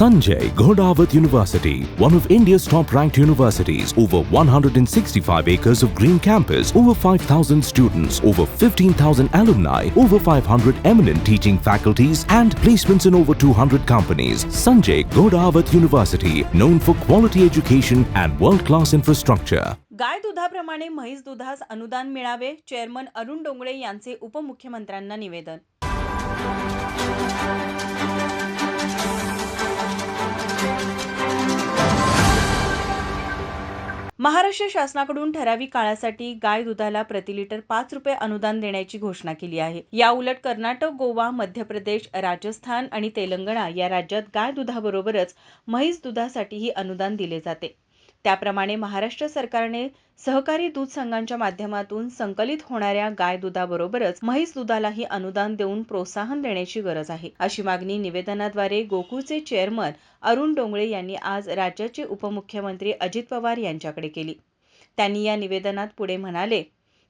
Sanjay Ghodawat University, one of India's top ranked universities, over 165 acres of green campus, over 5,000 students, over 15,000 alumni, over 500 eminent teaching faculties, and placements in over 200 companies. Sanjay Ghodawat University, known for quality education and world class infrastructure. गाय दुधाप्रमाणे म्हैस दुधास अनुदान मिळावे chairman Arun Dongale यांचे उपमुख्यमंत्र्यांना निवेदन महाराष्ट्र शासनाकडून ठराविक काळासाठी गाय दुधाला प्रति लिटर पाच रुपये अनुदान देण्याची घोषणा केली आहे. या उलट कर्नाटक गोवा मध्य प्रदेश राजस्थान आणि तेलंगणा या राज्यात गाय दुधाबरोबरच म्हैस दुधासाठीही अनुदान दिले जाते. त्याप्रमाणे महाराष्ट्र सरकारने सहकारी दूध संघांच्या माध्यमातून संकलित होणाऱ्या गाय दुधाबरोबरच म्हैस दुधालाही अनुदान देऊन प्रोत्साहन देण्याची गरज आहे. अशी मागणी निवेदनाद्वारे गोकुळचे चेअरमन अरुण डोंगळे यांनी आज राज्याचे उपमुख्यमंत्री अजित पवार यांच्याकडे केली. त्यांनी या निवेदनात पुढे म्हणाले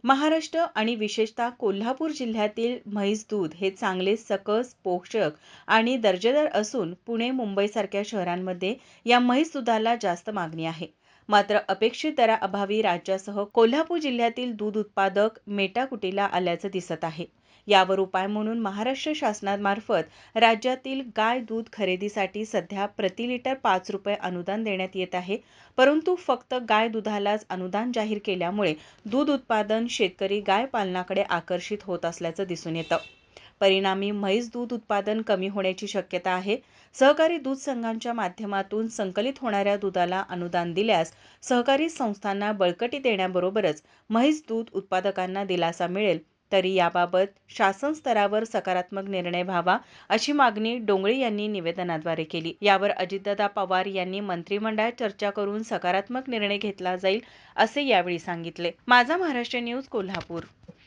महाराष्ट्र आणि विशेषतः कोल्हापूर जिल्ह्यातील म्हैस दूध हे चांगले सकस पोषक आणि दर्जेदार असून पुणे मुंबईसारख्या शहरांमध्ये या म्हैस दुधाला जास्त मागणी आहे. मात्र अपेक्षित दराअभावी राज्यासह कोल्हापूर जिल्ह्यातील दूध उत्पादक मेटाकुटीला आल्याचं दिसत आहे. यावर उपाय म्हणून महाराष्ट्र शासनामार्फत राज्यातील गाय दूध खरेदीसाठी सध्या प्रति लिटर पाच रुपये अनुदान देण्यात येत आहे. परंतु फक्त गाय दुधालाच अनुदान जाहीर केल्यामुळे दूध उत्पादन शेतकरी गाय पालनाकडे आकर्षित होत असल्याचं दिसून येतं. परिणामी म्हैस दूध उत्पादन कमी होण्याची शक्यता आहे. सहकारी दूध संघांच्या माध्यमातून संकलित होणाऱ्या दुधाला अनुदान दिल्यास सहकारी संस्थांना बळकटी देण्याबरोबरच म्हैस दूध उत्पादकांना दिलासा मिळेल. तरी याबाबत शासन स्तरावर सकारात्मक निर्णय व्हावा अशी मागणी डोंगळे यांनी निवेदनाद्वारे केली. यावर अजितदादा पवार यांनी मंत्रिमंडळात चर्चा करून सकारात्मक निर्णय घेतला जाईल असे यावेळी सांगितले. माझा महाराष्ट्र न्यूज कोल्हापूर.